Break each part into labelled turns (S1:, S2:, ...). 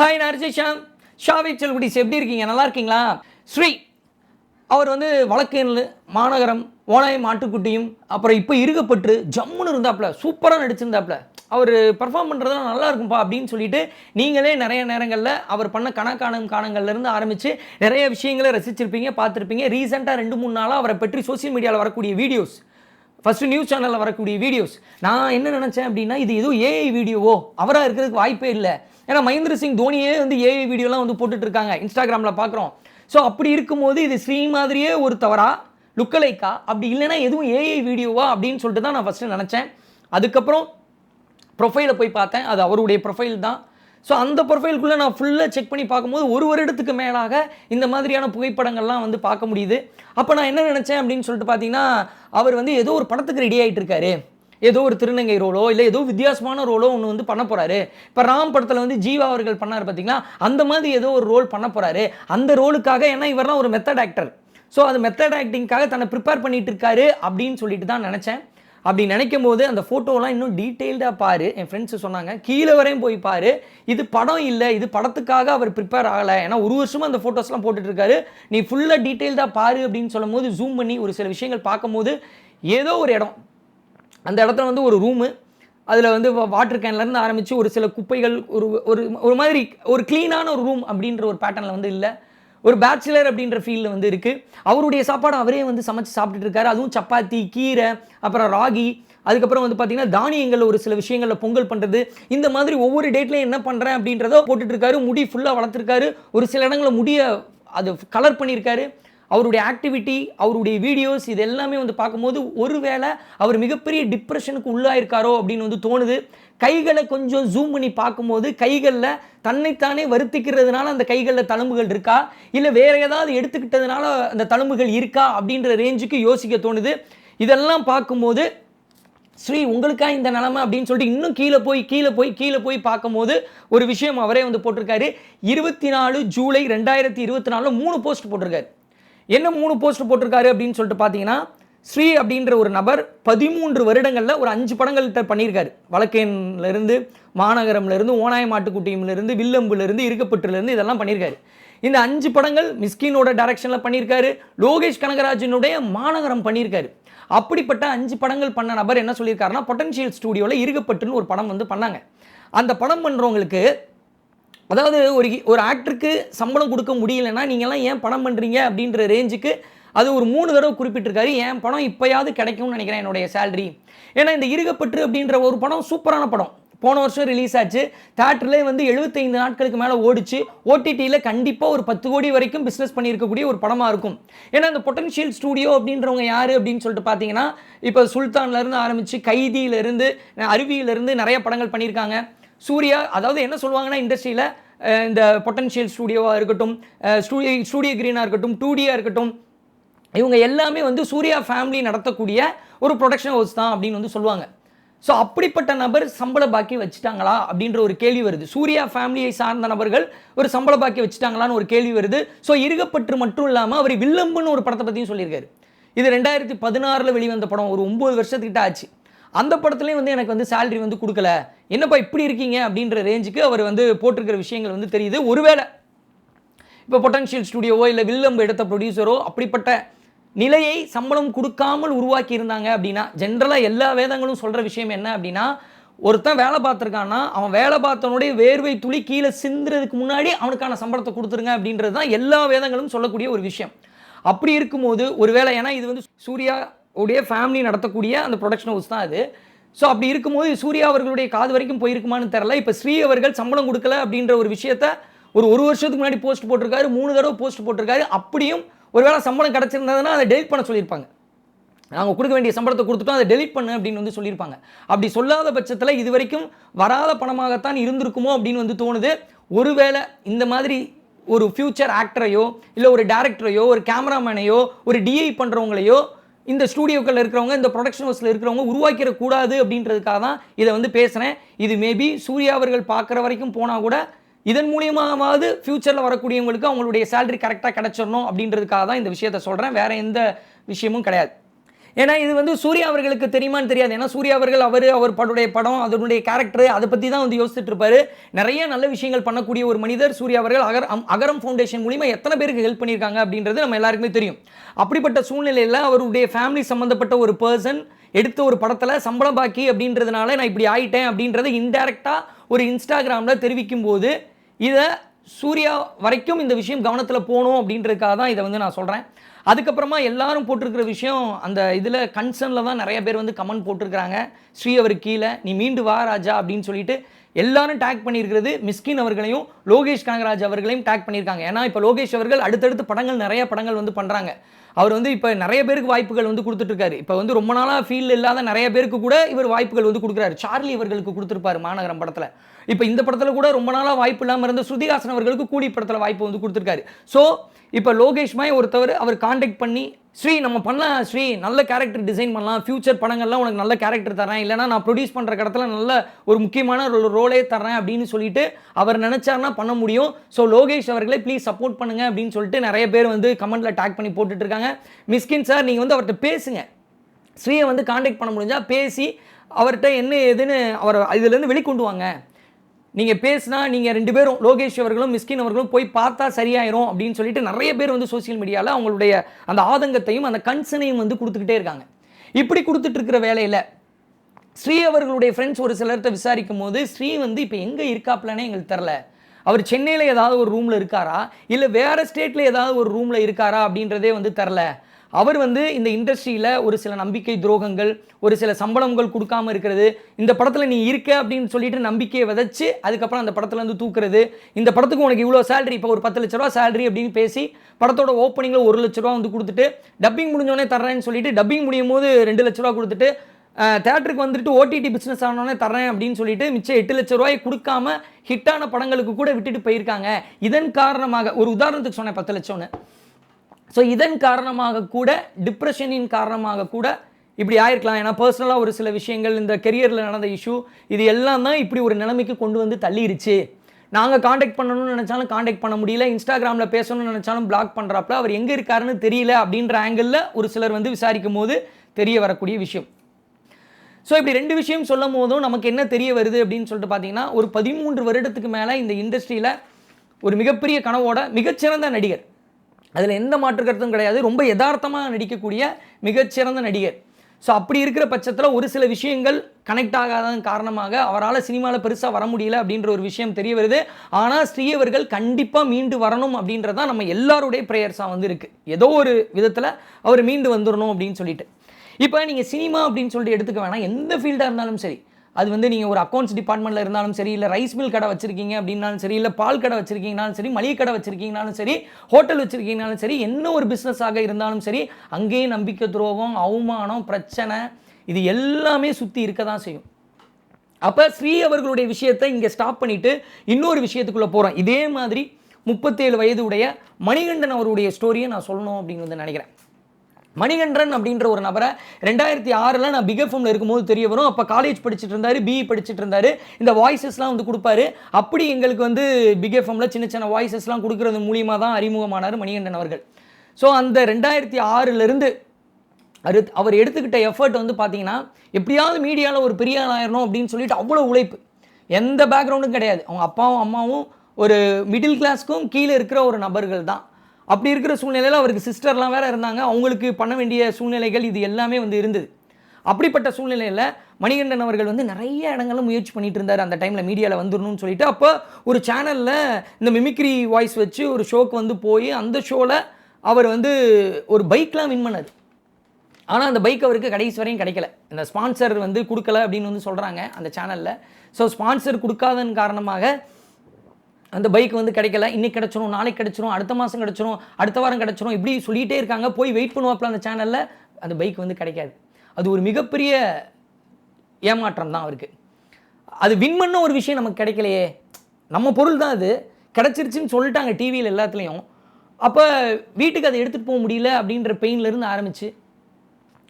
S1: Hi நான் Sham Xavi செல்குடிஸ் எப்படி இருக்கீங்க? நல்லா இருக்கீங்களா? ஸ்ரீ அவர் வந்து வழக்கேனல் மாநகரம் ஓனாயம் மாட்டுக்குட்டியும் அப்புறம் இப்போ இருக்கப்பட்டு ஜம்முன்னு இருந்தாப்புல சூப்பராக நடிச்சிருந்தாப்புல அவர் பர்ஃபார்ம் பண்ணுறதுலாம் நல்லா இருக்கும்ப்பா அப்படின்னு சொல்லிட்டு நீங்களே நிறைய நேரங்களில் அவர் பண்ண கணக்காணும் காணங்கள்லேருந்து ஆரம்பித்து நிறைய விஷயங்களை ரசிச்சிருப்பீங்க பார்த்துருப்பீங்க. ரீசெண்டாக ரெண்டு மூணு நாளாக அவரை பற்றி சோஷியல் மீடியாவில் வரக்கூடிய வீடியோஸ் ஃபஸ்ட்டு நியூஸ் சேனலில் வரக்கூடிய வீடியோஸ் நான் என்ன நினச்சேன் அப்படின்னா இது எதுவும் ஏஐ வீடியோவோ அவராக இருக்கிறதுக்கு வாய்ப்பே இல்லை. ஏன்னா மகேந்திர சிங் தோனியே வந்து ஏஐ வீடியோலாம் வந்து போட்டுட்டு இருக்காங்க இன்ஸ்டாகிராமில் பார்க்குறோம் ஸோ அப்படி இருக்கும்போது இது ஸ்ரீ மாதிரியே ஒரு தவறா? லுக்கலைக்கா? அப்படி இல்லைன்னா எதுவும் ஏஐ வீடியோவா? அப்படின்னு சொல்லிட்டு தான் நான் ஃபஸ்ட்டு நினச்சேன். அதுக்கப்புறம் ப்ரொஃபைலை போய் பார்த்தேன். அது அவருடைய ப்ரொஃபைல் தான். ஸோ அந்த ப்ரொஃபைலுக்குள்ளே நான் ஃபுல்லாக செக் பண்ணி பார்க்கும்போது ஒரு வருடத்துக்கு மேலாக இந்த மாதிரியான புகைப்படங்கள்லாம் வந்து பார்க்க முடியுது. அப்போ நான் என்ன நினச்சேன் அப்படின்னு சொல்லிட்டு பார்த்தீங்கன்னா அவர் வந்து ஏதோ ஒரு படத்துக்கு ரெடி ஆகிட்டு இருக்காரு ஏதோ ஒரு திருநங்கை ரோலோ இல்லை ஏதோ வித்தியாசமான ரோலோ ஒன்று வந்து பண்ண போகிறாரு இப்போ ராம் படத்தில் வந்து ஜீவா அவர்கள் பண்ணார் பார்த்தீங்களா அந்த மாதிரி ஏதோ ஒரு ரோல் பண்ண போகிறாரு அந்த ரோலுக்காக ஏன்னா இவர்லாம் ஒரு மெத்தட் ஆக்டர் ஸோ அது மெத்தட் ஆக்டிங்காக தன்னை ப்ரிப்பேர் பண்ணிட்டு இருக்காரு அப்படின்னு சொல்லிட்டு தான் நினச்சேன். அப்படி நினைக்கும் போது அந்த ஃபோட்டோலாம் இன்னும் டீட்டெயில்டாக பாரு. என் ஃப்ரெண்ட்ஸ் சொன்னாங்க கீழே வரையும் போய் பாரு. இது படம் இல்லை இது படத்துக்காக அவர் ப்ரிப்பேர் ஆகலை. ஏன்னா ஒரு வருஷமும் அந்த ஃபோட்டோஸ்லாம் போட்டுட்ருக்காரு நீ ஃபுல்லாக டீட்டெயில்டாக பாரு அப்படின்னு சொல்லும் போது ஜூம் பண்ணி ஒரு சில விஷயங்கள் பார்க்கும்போது ஏதோ ஒரு இடம் அந்த இடத்துல வந்து ஒரு ரூமு அதில் வந்து வாட்டர் கேன்லேருந்து ஆரம்பித்து ஒரு சில குப்பைகள் ஒரு ஒரு ஒரு மாதிரி ஒரு க்ளீனான ஒரு ரூம் அப்படின்ற ஒரு பேட்டர்னில் வந்து இல்லை. ஒரு பேச்சுலர் அப்படின்ற ஃபீல்டில் வந்து இருக்குது அவருடைய சாப்பாடு அவரே வந்து சமைச்சு சாப்பிட்டுட்டு இருக்காரு. அதுவும் சப்பாத்தி கீரை அப்புறம் ராகி அதுக்கப்புறம் வந்து பார்த்தீங்கன்னா தானியங்களில் ஒரு சில விஷயங்களில் பொங்கல் பண்ணுறது இந்த மாதிரி ஒவ்வொரு டேட்லையும் என்ன பண்ணுறேன் அப்படின்றத போட்டுட்ருக்காரு முடி ஃபுல்லாக வளர்த்துருக்காரு. ஒரு சில இடங்களில் முடிய அது கலர் பண்ணியிருக்காரு. அவருடைய ஆக்டிவிட்டி அவருடைய வீடியோஸ் இது எல்லாமே வந்து பார்க்கும்போது ஒருவேளை அவர் மிகப்பெரிய டிப்ரெஷனுக்கு உள்ளாயிருக்காரோ அப்படின்னு வந்து தோணுது. கைகளை கொஞ்சம் ஜூம் பண்ணி பார்க்கும்போது கைகளில் தன்னைத்தானே வருத்திக்கிறதுனால அந்த கைகளில் தழும்புகள் இருக்கா? இல்லை வேற ஏதாவது எடுத்துக்கிட்டதுனால அந்த தழும்புகள் இருக்கா? அப்படின்ற ரேஞ்சுக்கு யோசிக்க தோணுது. இதெல்லாம் பார்க்கும்போது ஸ்ரீ உங்களுக்கா இந்த நிலமை அப்படின்னு சொல்லிட்டு இன்னும் கீழே போய் கீழே போய் கீழே போய் பார்க்கும்போது ஒரு விஷயம் அவரே வந்து போட்டிருக்காரு. இருபத்தி நாலு ஜூலை ரெண்டாயிரத்தி இருபத்தி நாலில் மூணு போஸ்ட் போட்டிருக்காரு. என்ன மூணு போஸ்ட் போட்டிருக்காரு அப்படின்னு சொல்லிட்டு பார்த்தீங்கன்னா ஸ்ரீ அப்படின்ற ஒரு நபர் பதிமூன்று வருடங்களில் ஒரு அஞ்சு படங்கள்கிட்ட பண்ணியிருக்காரு. வழக்கேன்லேருந்து மாநகரம்லேருந்து ஓனாய மாட்டுக்குட்டியிலேருந்து வில்லம்புலேருந்து இருக்கப்பட்டுலேருந்து இதெல்லாம் பண்ணியிருக்காரு. இந்த அஞ்சு படங்கள் மிஸ்கினோட டைரக்ஷனில் பண்ணியிருக்காரு. லோகேஷ் கனகராஜனுடைய மாநகரம் பண்ணியிருக்காரு. அப்படிப்பட்ட அஞ்சு படங்கள் பண்ண நபர் என்ன சொல்லியிருக்காருன்னா பொட்டன்ஷியல் ஸ்டூடியோவில் இருக்கப்பட்டுன்னு ஒரு படம் வந்து பண்ணாங்க. அந்த படம் பண்ணுறவங்களுக்கு அதாவது ஒரு ஒரு ஆக்டருக்கு சம்பளம் கொடுக்க முடியலன்னா நீங்கள்லாம் ஏன் பணம் பண்ணுறீங்க அப்படின்ற ரேஞ்சுக்கு அது ஒரு மூணு தடவை குறிப்பிட்டிருக்காரு. என் படம் இப்போயாவது கிடைக்கும்னு நினைக்கிறேன் என்னுடைய சேலரி ஏன்னா இந்த இருகப்பற்று அப்படின்ற ஒரு படம் சூப்பரான படம். போன வருஷம் ரிலீஸ் ஆச்சு. தேட்டர்லேயே வந்து எழுபத்தைந்து நாட்களுக்கு மேலே ஓடிச்சு. ஓடிடியில் கண்டிப்பாக ஒரு பத்து கோடி வரைக்கும் பிஸ்னஸ் பண்ணியிருக்கக்கூடிய ஒரு படமாக இருக்கும். ஏன்னா இந்த பொட்டன்ஷியல் ஸ்டூடியோ அப்படின்றவங்க யார் அப்படின்னு சொல்லிட்டு பார்த்தீங்கன்னா இப்போ சுல்தான்லேருந்து ஆரம்பித்து கைதியிலேருந்து அருவியிலேருந்து நிறைய படங்கள் பண்ணியிருக்காங்க. சூர்யா அதாவது என்ன சொல்லுவாங்கன்னா இண்டஸ்ட்ரியில் இந்த பொட்டன்ஷியல் ஸ்டூடியோவாக இருக்கட்டும் ஸ்டூடியோ ஸ்டூடியோ க்ரீனாக இருக்கட்டும் டூடியாக இருக்கட்டும் இவங்க எல்லாமே வந்து சூர்யா ஃபேமிலி நடத்தக்கூடிய ஒரு ப்ரொடக்ஷன் ஹவுஸ் தான் அப்படின்னு வந்து சொல்லுவாங்க. ஸோ அப்படிப்பட்ட நபர் சம்பள பாக்கி வச்சுட்டாங்களா அப்படின்ற ஒரு கேள்வி வருது. சூர்யா ஃபேமிலியை சார்ந்த நபர்கள் ஒரு சம்பள பாக்கி வச்சுட்டாங்களான்னு ஒரு கேள்வி வருது. ஸோ இருகப்பற்று மட்டும் இல்லாமல் அவர் வில்லம்புன்னு ஒரு படத்தை பற்றியும் சொல்லியிருக்காரு. இது ரெண்டாயிரத்தி பதினாறில் வெளிவந்த படம். ஒரு ஒம்பது வருஷத்துக்கிட்ட ஆச்சு. அந்த படத்துலேயும் வந்து எனக்கு வந்து சேலரி வந்து கொடுக்கல. என்னப்பா இப்படி இருக்கீங்க? அப்படின்ற ரேஞ்சுக்கு அவர் வந்து போட்டிருக்கிற விஷயங்கள் வந்து தெரியுது. ஒருவேளை இப்போ பொட்டன்ஷியல் ஸ்டுடியோவோ இல்லை வில்லம்பு எடுத்த ப்ரொடியூசரோ அப்படிப்பட்ட நிலையை சம்பளம் கொடுக்காமல் உருவாக்கி இருந்தாங்க அப்படின்னா ஜென்ரலாக எல்லா வேதங்களும் சொல்கிற விஷயம் என்ன அப்படின்னா ஒருத்தன் வேலை பார்த்துருக்கான்னா அவன் வேலை பார்த்தவனுடைய வேர்வை துளி கீழே சிந்துறதுக்கு முன்னாடி அவனுக்கான சம்பளத்தை கொடுத்துருங்க அப்படின்றது தான் எல்லா வேதங்களும் சொல்லக்கூடிய ஒரு விஷயம். அப்படி இருக்கும்போது ஒருவேளை ஏன்னா இது வந்து சூர்யா உடைய ஃபேமிலி நடத்தக்கூடிய அந்த ப்ரொடக்ஷன் ஹவுஸ் தான் அது. ஸோ அப்படி இருக்கும்போது சூர்யா அவர்களுடைய காது வரைக்கும் போயிருக்குமான்னு தெரில இப்போ ஸ்ரீ அவர்கள் சம்பளம் கொடுக்கல அப்படின்ற ஒரு விஷயத்த ஒரு ஒரு வருஷத்துக்கு முன்னாடி போஸ்ட் போட்டிருக்காரு மூணு தடவை போஸ்ட் போட்டிருக்காரு. அப்படியும் ஒருவேளை சம்பளம் கிடச்சிருந்ததுன்னா அதை டெலிட் பண்ண சொல்லியிருப்பாங்க. நாங்கள் கொடுக்க வேண்டிய சம்பளத்தை கொடுத்துட்டோம் அதை டெலிட் பண்ணு அப்படின்னு வந்து சொல்லியிருப்பாங்க. அப்படி சொல்லாத பட்சத்தில் இது வரைக்கும் வராத பணமாகத்தான் இருந்திருக்குமோ அப்படின்னு வந்து தோணுது. ஒருவேளை இந்த மாதிரி ஒரு ஃப்யூச்சர் ஆக்டரையோ இல்லை ஒரு டேரக்டரையோ ஒரு கேமராமேனையோ ஒரு டிஐ பண்ணுறவங்களையோ இந்த ஸ்டூடியோக்களில் இருக்கிறவங்க இந்த ப்ரொடக்ஷன் ஹவுஸில் இருக்கிறவங்க உருவாக்கிடக்கூடாது அப்படின்றதுக்காக தான் இதை வந்து பேசுகிறேன் இது மேபி சூர்யா அவர்கள் பார்க்குற வரைக்கும் போனால் கூட இதன் மூலியமாவது ஃப்யூச்சரில் வரக்கூடியவங்களுக்கு அவங்களுடைய சேலரி கரெக்டாக கிடச்சிடணும் அப்படின்றதுக்காக தான் இந்த விஷயத்த சொல்கிறேன் வேறு எந்த விஷயமும் கிடையாது. ஏன்னா இது வந்து சூர்யா அவர்களுக்கு தெரியுமான்னு தெரியாது. ஏன்னா சூர்யா அவர்கள் அவர் அவர் படுடைய படம் அதனுடைய கேரக்டர் அதை பற்றி தான் வந்து யோசிச்சுட்டு இருப்பாரு. நிறைய நல்ல விஷயங்கள் பண்ணக்கூடிய ஒரு மனிதர் சூர்யா அவர்கள். அகர் அகரம் ஃபவுண்டேஷன் மூலிமா எத்தனை பேருக்கு ஹெல்ப் பண்ணியிருக்காங்க அப்படின்றது நம்ம எல்லாருக்குமே தெரியும். அப்படிப்பட்ட சூழ்நிலையில் அவருடைய ஃபேமிலி சம்மந்தப்பட்ட ஒரு பர்சன் எடுத்த ஒரு படத்தில் சம்பளம் பாக்கி அப்படின்றதுனால நான் இப்படி ஆயிட்டேன் அப்படின்றத இன்டெரக்டாக ஒரு இன்ஸ்டாகிராமில் தெரிவிக்கும் போது இதை சூர்யா வரைக்கும் இந்த விஷயம் கவனத்தில் போகணும் அப்படின்றதுக்காக தான் இதை வந்து நான் சொல்கிறேன் அதுக்கப்புறமா எல்லாரும் போட்டிருக்கிற விஷயம் அந்த இதில் கன்சர்னில் தான் நிறைய பேர் வந்து கமெண்ட் போட்டிருக்கிறாங்க. ஸ்ரீ அவர் கீழே நீ மீண்டு வா ராஜா அப்படின்னு சொல்லிட்டு எல்லாரும் டேக் பண்ணியிருக்கிறது மிஸ்கின் அவர்களையும் லோகேஷ் கனகராஜ் அவர்களையும் டேக் பண்ணியிருக்காங்க. ஏன்னா இப்போ லோகேஷ் அவர்கள் அடுத்தடுத்து படங்கள் நிறைய படங்கள் வந்து பண்ணுறாங்க அவர் வந்து இப்போ நிறைய பேருக்கு வாய்ப்புகள் வந்து கொடுத்துட்ருக்காரு. இப்போ வந்து ரொம்ப நாளாக ஃபீல் இல்லாத நிறைய பேருக்கு கூட இவர் வாய்ப்புகள் வந்து கொடுக்குறாரு. சார்லி இவர்களுக்கு கொடுத்துருப்பாரு மாநகரம் படத்தில். இப்போ இந்த படத்தில் கூட ரொம்ப நாளாக வாய்ப்பு இல்லாமல் இருந்த ஸ்ருதிஹாசன் அவர்களுக்கு கூலி படத்தில் வாய்ப்பு வந்து கொடுத்துருக்காரு. ஸோ இப்போ லோகேஷ் மாய் ஒருத்தவர் அவர் காண்டாக்ட் பண்ணி ஸ்ரீ நம்ம பண்ணலாம் ஸ்ரீ நல்ல கேரக்டர் டிசைன் பண்ணலாம் ஃபியூச்சர் படங்கள்லாம் உனக்கு நல்ல கேரக்டர் தரேன் இல்லைனா நான் ப்ரொடியூஸ் பண்ணுற இடத்துல நல்ல ஒரு முக்கியமான ஒரு ரோலே தரேன் அப்படின்னு சொல்லிட்டு அவர் நினச்சார்னா பண்ண முடியும். ஸோ லோகேஷ் அவர்களே ப்ளீஸ் சப்போர்ட் பண்ணுங்க அப்படின்னு சொல்லிட்டு நிறைய பேர் வந்து கமெண்ட்டில் டேக் பண்ணி போட்டுட்டு இருக்காங்க மிஸ்கின் சார் நீங்கள் வந்து அவர்கிட்ட பேசுங்க. ஸ்ரீயை வந்து காண்டாக்ட் பண்ண முடிஞ்சால் பேசி அவர்கிட்ட என்ன ஏதுன்னு அவர் இதுலேருந்து வெளிக்கொண்டு வாங்க. நீங்கள் பேசினா நீங்கள் ரெண்டு பேரும் லோகேஷ் அவர்களும் மிஸ்கின் அவர்களும் போய் பார்த்தா சரியாயிரும் அப்படின்னு சொல்லிட்டு நிறைய பேர் வந்து சோஷியல் மீடியாவில் அவங்களுடைய அந்த ஆதங்கத்தையும் அந்த கன்சனையும் வந்து கொடுத்துக்கிட்டே இருக்காங்க. இப்படி கொடுத்துட்டு இருக்கிற வேலையில் ஸ்ரீ அவர்களுடைய ஃப்ரெண்ட்ஸ் ஒரு சிலர்கிட்ட விசாரிக்கும் போது ஸ்ரீ வந்து இப்போ எங்கே இருக்காப்லனே எங்களுக்கு தெரில அவர் சென்னையில் ஏதாவது ஒரு ரூமில் இருக்காரா? இல்லை வேறு ஸ்டேட்டில் ஏதாவது ஒரு ரூமில் இருக்காரா அப்படின்றதே வந்து தெரில அவர் வந்து இந்த இண்டஸ்ட்ரியில் ஒரு சில நம்பிக்கை துரோகங்கள் ஒரு சில சம்பளங்கள் கொடுக்காம இருக்கிறது இந்த படத்தில் நீ இருக்க அப்படின்னு சொல்லிட்டு நம்பிக்கையை விதைச்சு அதுக்கப்புறம் அந்த படத்துல வந்து தூக்குறது. இந்த படத்துக்கு உனக்கு இவ்வளோ சேலரி இப்போ ஒரு பத்து லட்ச ரூபா சேலரி அப்படின்னு பேசி படத்தோட ஓப்பனிங்கில் ஒரு லட்ச ரூபா வந்து கொடுத்துட்டு டப்பிங் முடிஞ்சோடனே தர்றேன்னு சொல்லிட்டு டப்பிங் முடியும் போது ரெண்டு லட்ச ரூபா கொடுத்துட்டு தேட்டருக்கு வந்துட்டு ஓடிடி பிஸ்னஸ் ஆனோடனே தரேன் அப்படின்னு சொல்லிட்டு மிச்சம் எட்டு லட்ச ரூபாய் கொடுக்காம ஹிட்டான படங்களுக்கு கூட விட்டுட்டு போயிருக்காங்க. இதன் காரணமாக ஒரு உதாரணத்துக்கு சொன்னேன் பத்து லட்சம்னு. ஸோ இதன் காரணமாக கூட டிப்ரெஷனின் காரணமாக கூட இப்படி ஆயிருக்கலாம். ஏன்னா பர்சனலாக ஒரு சில விஷயங்கள் இந்த கெரியரில் நடந்த இஷ்யூ இது எல்லாம் தான் இப்படி ஒரு நிலைமைக்கு கொண்டு வந்து தள்ளிருச்சு. நாங்கள் காண்டாக்ட் பண்ணணும்னு நினச்சாலும் காண்டாக்ட் பண்ண முடியல. இன்ஸ்டாகிராமில் பேசணும்னு நினச்சாலும் பிளாக் பண்ணுறாப்புல அவர் எங்கே இருக்காருன்னு தெரியல அப்படின்ற ஆங்கிளில் ஒரு சிலர் வந்து விசாரிக்கும் போது தெரிய வரக்கூடிய விஷயம். ஸோ இப்படி ரெண்டு விஷயம் சொல்லும் போதும் நமக்கு என்ன தெரிய வருது அப்படின்னு சொல்லிட்டு பார்த்தீங்கன்னா ஒரு பதிமூன்று வருடத்துக்கு மேலே இந்த இண்டஸ்ட்ரியில் ஒரு மிகப்பெரிய கனவோட மிகச்சிறந்த நடிகர் அதில் எந்த மாற்று கருத்தும் கிடையாது. ரொம்ப யதார்த்தமாக நடிக்கக்கூடிய மிகச்சிறந்த நடிகர். ஸோ அப்படி இருக்கிற பட்சத்தில் ஒரு சில விஷயங்கள் கனெக்ட் ஆகாததன் காரணமாக அவரால் சினிமாவில் பெருசாக வர முடியல அப்படின்ற ஒரு விஷயம் தெரிய வருது. ஆனால் ஸ்ரீயவர்கள் கண்டிப்பாக மீண்டு வரணும் அப்படின்றதான் நம்ம எல்லாருடைய ப்ரேயர்ஸாக வந்து இருக்குது ஏதோ ஒரு விதத்தில் அவர் மீண்டு வந்துடணும் அப்படின்னு சொல்லிட்டு. இப்போ நீங்கள் சினிமா அப்படின்னு சொல்லிட்டு எடுத்துக்க வேணாம். எந்த ஃபீல்டாக இருந்தாலும் சரி. அது வந்து நீங்கள் ஒரு அக்கௌண்ட்ஸ் டிபார்ட்மெண்ட்டில் இருந்தாலும் சரி இல்லை ரைஸ் மில் கடை வச்சிருக்கீங்க அப்படின்னாலும் சரி இல்லை பால் கடை வச்சிருக்கீங்கனாலும் சரி மளிகை கடை வச்சிருக்கீங்கனாலும் சரி ஹோட்டல் வச்சிருக்கீங்கனாலும் சரி என்ன ஒரு பிஸ்னஸாக இருந்தாலும் சரி அங்கேயும் நம்பிக்கை துரோகம் அவமானம் பிரச்சனை இது எல்லாமே சுற்றி இருக்க தான் செய்யும். அப்போ ஸ்ரீ அவர்களுடைய விஷயத்தை இங்கே ஸ்டாப் பண்ணிவிட்டு இன்னொரு விஷயத்துக்குள்ளே போகிறோம் இதே மாதிரி முப்பத்தேழு வயது உடைய மணிகண்டன் அவருடைய ஸ்டோரியை நான் சொல்லணும் அப்படின்னு வந்து நினைக்கிறேன். மணிகண்டன் அப்படின்ற ஒரு நபரை ரெண்டாயிரத்தி ஆறில் நான் பிக் ஃபோமில் இருக்கும்போது தெரிய வரும். அப்போ காலேஜ் படிச்சுட்டு இருந்தார் பிஇ படிச்சுட்டு இருந்தார். இந்த வாய்ஸஸ்லாம் வந்து கொடுப்பாரு. அப்படி எங்களுக்கு வந்து பிக் ஃபோமில் சின்ன சின்ன வாய்ஸஸ்லாம் கொடுக்கறது மூலியமாக தான் அறிமுகமானார் மணிகண்டன் அவர்கள். ஸோ அந்த ரெண்டாயிரத்தி ஆறிலிருந்து அரு அவர் எடுத்துக்கிட்ட எஃபர்ட் வந்து பார்த்தீங்கன்னா எப்படியாவது மீடியாவில் ஒரு பெரிய ஆள் ஆயிரணும் அப்படின்னு சொல்லிட்டு அவ்வளோ உழைப்பு. எந்த பேக்ரவுண்டும் கிடையாது. அவங்க அப்பாவும் அம்மாவும் ஒரு மிடில் கிளாஸ்க்கும் கீழே இருக்கிற ஒரு நபர்கள் தான். அப்படி இருக்கிற சூழ்நிலையில் அவருக்கு சிஸ்டர்லாம் வேறு இருந்தாங்க. அவங்களுக்கு பண்ண வேண்டிய சூழ்நிலைகள் இது எல்லாமே வந்து இருந்தது. அப்படிப்பட்ட சூழ்நிலையில் மணிகண்டன் அவர்கள் வந்து நிறைய இடங்களில் முயற்சி பண்ணிட்டு இருந்தார். அந்த டைமில் மீடியாவில் வந்துடணும்னு சொல்லிட்டு அப்போ ஒரு சேனலில் இந்த மிமிக்ரி வாய்ஸ் வச்சு ஒரு ஷோக்கு வந்து போய் அந்த ஷோவில் அவர் வந்து ஒரு பைக்லாம் வின் பண்ணார். ஆனால் அந்த பைக் அவருக்கு கடைசி வரையும் கிடைக்கல. இந்த ஸ்பான்சர் வந்து கொடுக்கல அப்படின்னு வந்து சொல்கிறாங்க அந்த சேனலில் ஸோ ஸ்பான்சர் கொடுக்காதன் காரணமாக அந்த பைக் வந்து கிடைக்கல. இன்னைக்கு கிடச்சிரும் நாளைக்கு கிடச்சிரும் அடுத்த மாதம் கிடச்சிரும் அடுத்த வாரம் கிடச்சிரும் இப்படி சொல்லிகிட்டே இருக்காங்க. போய் வெயிட் பண்ணுவாப்பில் அந்த சேனலில் அந்த பைக் வந்து கிடைக்காது. அது ஒரு மிகப்பெரிய ஏமாற்றம் தான் அவருக்கு. அது வின் பண்ண ஒரு விஷயம் நமக்கு கிடைக்கலையே. நம்ம பொருள் தான் அது. கிடச்சிருச்சுன்னு சொல்லிட்டாங்க டிவியில் எல்லாத்துலேயும். அப்போ வீட்டுக்கு அதை எடுத்துகிட்டு போக முடியல அப்படின்ற பெயின்லேருந்து ஆரம்பிச்சு.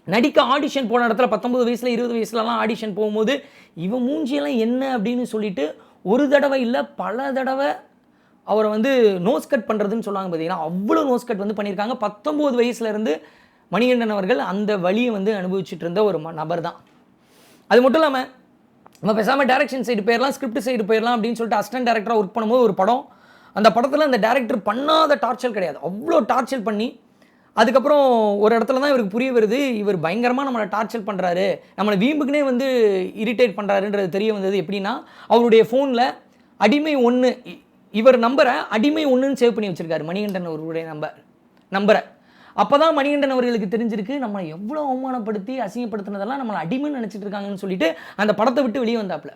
S1: நடிக்க ஆடிஷன் போன இடத்துல பத்தொம்பது வயசில் இருபது வயசுலலாம் ஆடிஷன் போகும்போது இவன் மூஞ்சியெல்லாம் என்ன? அப்படின்னு சொல்லிட்டு ஒரு தடவை இல்லை பல தடவை அவரை வந்து நோஸ் கட் பண்ணுறதுன்னு சொல்லுவாங்க பார்த்தீங்கன்னா அவ்வளோ நோஸ் கட் வந்து பண்ணியிருக்காங்க. பத்தொம்போது வயசுலேருந்து மணிகண்டன் அவர்கள் அந்த வழியை வந்து அனுபவிச்சுட்டு இருந்த ஒரு ம- நபர் தான் அது மட்டும் இல்லாமல் நம்ம பேசாமல் டேரக்ஷன் சைடு போயிடலாம் ஸ்கிரிப்ட் சைடு போயிடலாம் அப்படின்னு சொல்லிட்டு அசிஸ்டன்ட் டேரக்டராக ஒர்க் பண்ணும்போது ஒரு படம் அந்த படத்தில் அந்த டேரக்டர் பண்ணாத டார்ச்சர் கிடையாது. அவ்வளோ டார்ச்சர் பண்ணி அதுக்கப்புறம் ஒரு இடத்துல தான் இவருக்கு புரிய வருது இவர் பயங்கரமாக நம்மளை டார்ச்சர் பண்ணுறாரு நம்மளை வீம்புக்குனே வந்து இரிட்டேட் பண்ணுறாருன்றது தெரிய வந்தது எப்படின்னா அவருடைய ஃபோனில் அடிமை ஒன்று இவர் நம்பரை அடிமை ஒன்றுன்னு சேவ் பண்ணி வச்சுருக்காரு மணிகண்டன் அவருடைய நம்பர் நம்பரை அப்போ தான் மணிகண்டன் அவர்களுக்கு தெரிஞ்சிருக்கு நம்மளை எவ்வளோ அவமானப்படுத்தி அசிங்கப்படுத்தினதெல்லாம் நம்மளை அடிமைன்னு நினச்சிட்டு இருக்காங்கன்னு சொல்லிட்டு அந்த படத்தை விட்டு வெளியே வந்தாப்புல.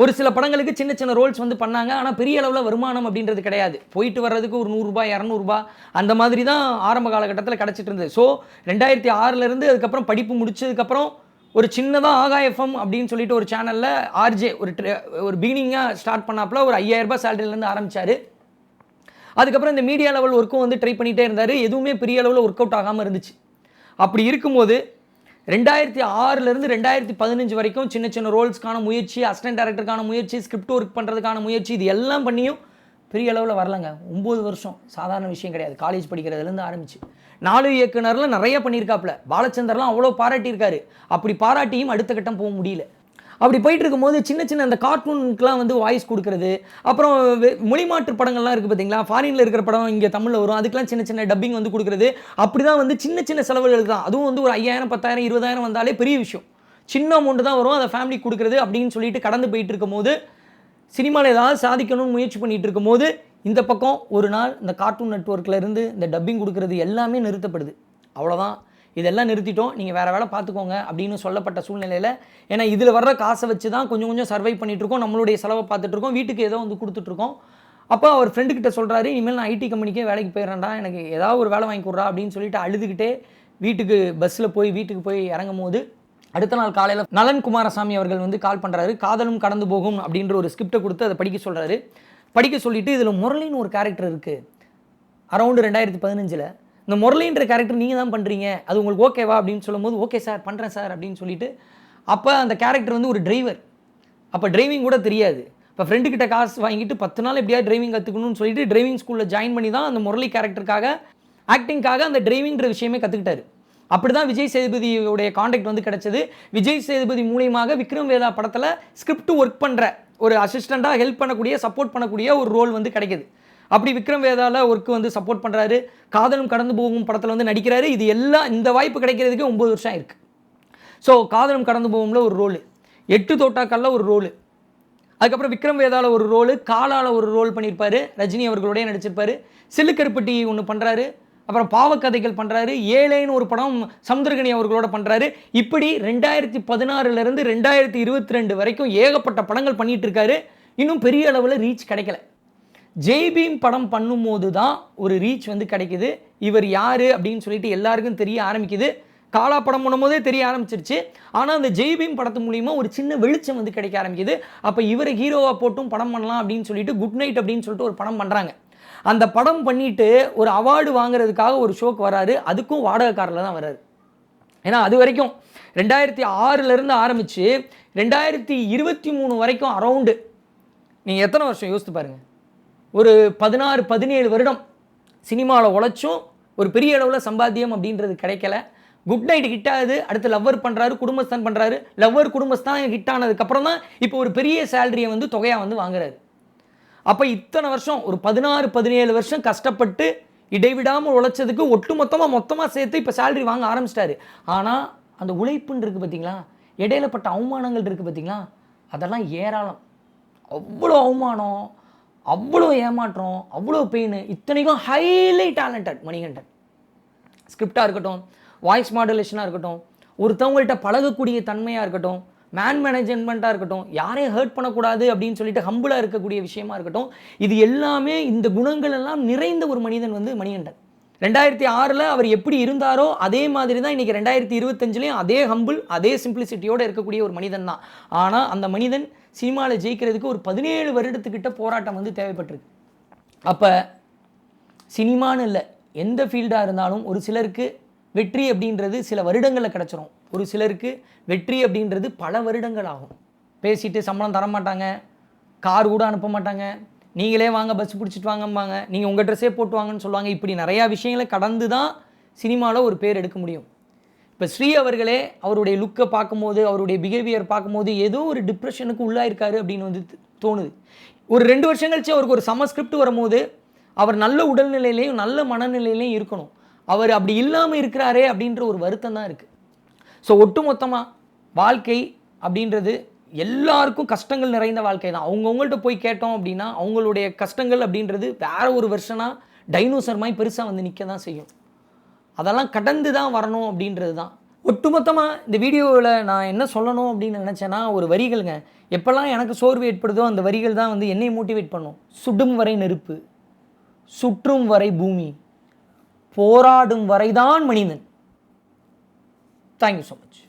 S1: ஒரு சில படங்களுக்கு சின்ன சின்ன ரோல்ஸ் வந்து பண்ணாங்க. ஆனால் பெரிய அளவில் வருமானம் அப்படின்றது கிடையாது. போயிட்டு வர்றதுக்கு ஒரு நூறுரூபா இரநூறுபா அந்த மாதிரி தான் ஆரம்ப காலகட்டத்தில் கிடச்சிட்டு இருந்தது. ஸோ ரெண்டாயிரத்தி ஆறுலேருந்து அதுக்கப்புறம் படிப்பு முடிச்சதுக்கப்புறம் ஒரு சின்னதாக ஆகா எஃப்எம் அப்படின்னு சொல்லிட்டு ஒரு சேனலில் ஆர்ஜே ஒரு ஒரு பிகினிங்காக ஸ்டார்ட் பண்ணாப்புல ஒரு 5000 ரூபாய் சேலரியிலேருந்து ஆரம்பித்தார் அதுக்கப்புறம் இந்த மீடியா லெவல் ஒர்க்கும் வந்து ட்ரை பண்ணிகிட்டே இருந்தார். எதுவுமே பெரிய அளவில் ஒர்க் அவுட் ஆகாமல் இருந்துச்சு. அப்படி இருக்கும்போது ரெண்டாயிரத்தி ஆறுலேருந்து ரெண்டாயிரத்தி பதினஞ்சு வரைக்கும் சின்ன சின்ன ரோல்ஸ்க்கான முயற்சி அசிஸ்டன்ட் டேரக்டருக்கான முயற்சி ஸ்கிரிப்ட் ஒர்க் பண்ணுறதுக்கான முயற்சி இது எல்லாம் பண்ணியும் பெரிய அளவில் வரலங்க. ஒம்பது வருஷம். சாதாரண விஷயம் கிடையாது. காலேஜ் படிக்கிறதுலேருந்து ஆரம்பிச்சு. நாலு இயக்குனரில் நிறைய பண்ணியிருக்காப்புல. பாலச்சந்தர்லாம் அவ்வளோ பாராட்டியிருக்காரு. அப்படி பாராட்டியும் அடுத்த கட்டம் போக முடியல. அப்படி போயிட்டு இருக்கும்போது சின்ன சின்ன அந்த கார்ட்டூனுக்குலாம் வந்து வாய்ஸ் கொடுக்குறது. அப்புறம் வெ- மொழிமாற்று படங்கள்லாம் இருக்குது பார்த்தீங்களா ஃபாரினில் இருக்கிற படம் இங்கே தமிழில் வரும். அதுக்கெல்லாம் சின்ன சின்ன டப்பிங் வந்து கொடுக்குறது. அப்படி தான் வந்து சின்ன சின்ன செலவுகளுக்கு தான். அதுவும் வந்து ஒரு ஐயாயிரம் பத்தாயிரம் இருபதாயிரம் வந்தாலே பெரிய விஷயம். சின்ன அமௌண்ட்டு தான் வரும். அதை ஃபேமிலி கொடுக்குறது அப்படின்னு சொல்லிட்டு கடந்து போயிட்டு இருக்கும்போது சினிமாவில் ஏதாவது சாதிக்கணும்னு முயற்சி பண்ணிகிட்டு இருக்கும்போது இந்த பக்கம் ஒரு நாள் இந்த கார்ட்டூன் நெட்ஒர்க்கில் இருந்து இந்த டப்பிங் கொடுக்குறது எல்லாமே நிறுத்தப்படுது. அவ்வளோதான் இதெல்லாம் நிறுத்திட்டோம் நீங்கள் வேறு வேலை பார்த்துக்கோங்க அப்படின்னு சொல்லப்பட்ட சூழ்நிலையில் ஏன்னா இதில் வர்ற காசை வச்சு தான் கொஞ்சம் கொஞ்சம் சர்வை பண்ணிகிட்ருக்கோம் நம்மளுடைய செலவை பார்த்துட்ருக்கோம் வீட்டுக்கு ஏதோ வந்து கொடுத்துட்ருக்கோம் அப்போ அவர் ஃப்ரெண்டுக்கிட்ட சொல்கிறாரு இனிமேல் நான் ஐடி கம்பெனிக்கே வேலைக்கு போயிடுறேன்டா எனக்கு ஏதாவது ஒரு வேலை வாங்கி கொடுறா அப்படின்னு சொல்லிட்டு அழுதுகிட்டே வீட்டுக்கு பஸ்ஸில் போய் வீட்டுக்கு போய் இறங்கும் போது அடுத்த நாள் காலையில் நலன் குமாரசாமி அவர்கள் வந்து கால் பண்ணுறாரு காதலும் கடந்து போகும் அப்படின்ற ஒரு ஸ்கிரிப்டை கொடுத்து அதை படிக்க சொல்கிறாரு படிக்க சொல்லிட்டு இதில் முரளின்னு ஒரு கேரக்டர் இருக்குது அரௌண்டு ரெண்டாயிரத்தி பதினஞ்சில் இந்த முரளின்ற கேரக்டர் நீங்கள் தான் பண்ணுறீங்க அது உங்களுக்கு ஓகேவா அப்படின்னு சொல்லும்போது ஓகே சார் பண்ணுறேன் சார் அப்படின்னு சொல்லிட்டு அப்போ அந்த கேரக்டர் வந்து ஒரு டிரைவர் அப்போ டிரைவிங் கூட தெரியாது. இப்போ ஃப்ரெண்டுக்கிட்ட காசு வாங்கிட்டு பத்து நாள் எப்படியாவது டிரைவிங் கற்றுக்கணும்னு சொல்லிட்டு டிரைவிங் ஸ்கூலில் ஜாயின் பண்ணி தான் அந்த முரளி கேரக்டருக்காக ஆக்டிங்காக அந்த டிரைவிங்கிற விஷயமே கற்றுக்கிட்டாரு அப்படி தான் விஜய் சேதுபதியுடைய காண்டாக்ட் வந்து கிடைச்சது. விஜய் சேதுபதி மூலியமாக விக்ரம் வேதா படத்தில் ஸ்கிரிப்ட் ஒர்க் பண்ணுற ஒரு அசிஸ்டண்ட்டாக ஹெல்ப் பண்ணக்கூடிய சப்போர்ட் பண்ணக்கூடிய ஒரு ரோல் வந்து கிடைக்கிது. அப்படி விக்ரம் வேதால ஒர்க் வந்து சப்போர்ட் பண்ணுறாரு காதலும் கடந்து போகும் படத்தில் வந்து நடிக்கிறாரு. இது எல்லாம் இந்த வாய்ப்பு கிடைக்கிறதுக்கு ஒம்பது வருஷம் ஆயிருக்கு. ஸோ காதலும் கடந்து போகும்ல ஒரு ரோலு எட்டு தோட்டாக்கல்ல ஒரு ரோலு அதுக்கப்புறம் விக்ரம் வேதால ஒரு ரோலு காலால் ஒரு ரோல் பண்ணியிருப்பாரு ரஜினி அவர்களோடய நடிச்சிருப்பாரு. சில்லுக்கருப்பட்டி ஒன்று பண்ணுறாரு அப்புறம் பாவக்கதைகள் பண்ணுறாரு ஏழைன்னு ஒரு படம் சமுத்திரகனி அவர்களோட பண்ணுறாரு இப்படி ரெண்டாயிரத்தி பதினாறுலேருந்து ரெண்டாயிரத்தி இருபத்தி ரெண்டு வரைக்கும் ஏகப்பட்ட படங்கள் பண்ணிகிட்டு இருக்காரு. இன்னும் பெரிய அளவில் ரீச் கிடைக்கல. ஜெய்பீம் படம் பண்ணும்போது தான் ஒரு ரீச் வந்து கிடைக்குது. இவர் யார் அப்படின்னு சொல்லிட்டு எல்லாருக்கும் தெரிய ஆரம்பிக்குது. காலா படம் பண்ணும்போதே தெரிய ஆரம்பிச்சிருச்சு. ஆனால் அந்த ஜெய்பீம் படத்து மூலிமா ஒரு சின்ன வெளிச்சம் வந்து கிடைக்க ஆரம்பிக்குது. அப்போ இவரை ஹீரோவாக போட்டும் படம் பண்ணலாம் அப்படின்னு சொல்லிட்டு குட் நைட் அப்படின்னு சொல்லிட்டு ஒரு படம் பண்ணுறாங்க அந்த படம் பண்ணிட்டு ஒரு அவார்டு வாங்குறதுக்காக ஒரு ஷோக்கு வராரு. அதுக்கும் வாடகைக்காரில் தான் வராரு. ஏன்னா அது வரைக்கும் ரெண்டாயிரத்தி ஆறுலேருந்து ஆரம்பித்து ரெண்டாயிரத்தி இருபத்தி மூணு வரைக்கும் அரவுண்டு நீங்கள் எத்தனை வருஷம் யோசித்து பாருங்க. ஒரு பதினாறு பதினேழு வருடம் சினிமாவில் உழைச்சும் ஒரு பெரிய அளவில் சம்பாத்தியம் அப்படின்றது கிடைக்கல. குட் நைட் ஹிட் ஆகுது. அடுத்து லவ்வர் பண்ணுறாரு குடும்பஸ்தான் பண்ணுறாரு லவ்வர் குடும்பஸ்தான் ஹிட் ஆனதுக்கப்புறம் தான் இப்போ ஒரு பெரிய சேலரியை வந்து தொகையாக வந்து வாங்குறாரு. அப்போ இத்தனை வருஷம் ஒரு பதினாறு பதினேழு வருஷம் கஷ்டப்பட்டு இடைவிடாமல் உழைச்சதுக்கு ஒட்டு மொத்தமாக மொத்தமாக சேர்த்து இப்போ சேலரி வாங்க ஆரம்பிச்சிட்டாரு. ஆனால் அந்த உழைப்புன்னு இருக்குது பார்த்தீங்களா இடையிலப்பட்ட அவமானங்கள் இருக்குது பார்த்தீங்களா அதெல்லாம் ஏராளம். அவ்வளோ அவமானம். அவ்வளோ ஏமாற்றம் அவ்வளோ பெயின் இத்தனைக்கும் ஹைலி டேலண்டட் மணிகண்டன். ஸ்கிரிப்டாக இருக்கட்டும் வாய்ஸ் மாடுலேஷனாக இருக்கட்டும் ஒருத்தவங்கள்ட்ட பழகக்கூடிய தன்மையாக இருக்கட்டும் மேன் மேனேஜ்மெண்ட்டாக இருக்கட்டும் யாரையும் ஹர்ட் பண்ணக்கூடாது அப்படின்னு சொல்லிட்டு ஹம்புளாக இருக்கக்கூடிய விஷயமா இருக்கட்டும் இது எல்லாமே இந்த குணங்கள் எல்லாம் நிறைந்த ஒரு மனிதன் வந்து மணிகண்டன். ரெண்டாயிரத்தி ஆறில் அவர் எப்படி இருந்தாரோ அதே மாதிரி தான் இன்றைக்கி ரெண்டாயிரத்தி இருபத்தஞ்சிலையும் அதே ஹம்பிள் அதே சிம்பிளிசிட்டியோடு இருக்கக்கூடிய ஒரு மனிதன் தான். ஆனால் அந்த மனிதன் சினிமாவில் ஜெயிக்கிறதுக்கு ஒரு பதினேழு வருடத்துக்கிட்ட போராட்டம் வந்து தேவைப்பட்டிருக்கு. அப்போ சினிமான்னு இல்லை எந்த ஃபீல்டாக இருந்தாலும் ஒரு சிலருக்கு வெற்றி அப்படின்றது சில வருடங்களில் கிடச்சிரும். ஒரு சிலருக்கு வெற்றி அப்படின்றது பல வருடங்கள் ஆகும். பேசிட்டு சம்பளம் தர மாட்டாங்க கார் கூட அனுப்ப மாட்டாங்க நீங்களே வாங்க பஸ் பிடிச்சிட்டு வாங்கம்பாங்க நீங்கள் உங்கள் ட்ரெஸ்ஸே போட்டு வாங்கன்னு சொல்லுவாங்க. இப்படி நிறையா விஷயங்களை கடந்து தான் சினிமாவில் ஒரு பேர் எடுக்க முடியும். இப்போ ஸ்ரீ அவர்களே அவருடைய லுக்கை பார்க்கும்போது அவருடைய பிஹேவியர் பார்க்கும்போது ஏதோ ஒரு டிப்ரெஷனுக்கு உள்ளாயிருக்காரு அப்படின்னு வந்து தோணுது. ஒரு ரெண்டு வருஷம் கழிச்சு அவருக்கு ஒரு சமஸ்கிரிப்ட் வரும்போது அவர் நல்ல உடல்நிலையிலையும் நல்ல மனநிலையிலையும் இருக்கணும். அவர் அப்படி இல்லாமல் இருக்கிறாரே அப்படின்ற ஒரு வருத்தம் தான் இருக்குது ஸோ ஒட்டுமொத்தமாக வாழ்க்கை அப்படின்றது எல்லாருக்கும் கஷ்டங்கள் நிறைந்த வாழ்க்கை தான். அவங்கவுங்கள்ட்ட போய் கேட்டோம் அப்படின்னா அவங்களுடைய கஷ்டங்கள் அப்படின்றது வேற ஒரு வருஷனாக டைனோசர் மாதிரி பெருசாக வந்து நிற்க தான் செய்யும். அதெல்லாம் கடந்து தான் வரணும் அப்படின்றது தான். ஒட்டுமொத்தமாக இந்த வீடியோவில் நான் என்ன சொல்லணும் அப்படின்னு நினச்சேன்னா ஒரு வரிகளுங்க. எப்போல்லாம் எனக்கு சோர்வு ஏற்படுதோ அந்த வரிகள் தான் வந்து என்னை மோட்டிவேட் பண்ணும். சுடும் வரை நெருப்பு சுற்றும் வரை பூமி போராடும் வரைதான் மனிதன். Thank you so much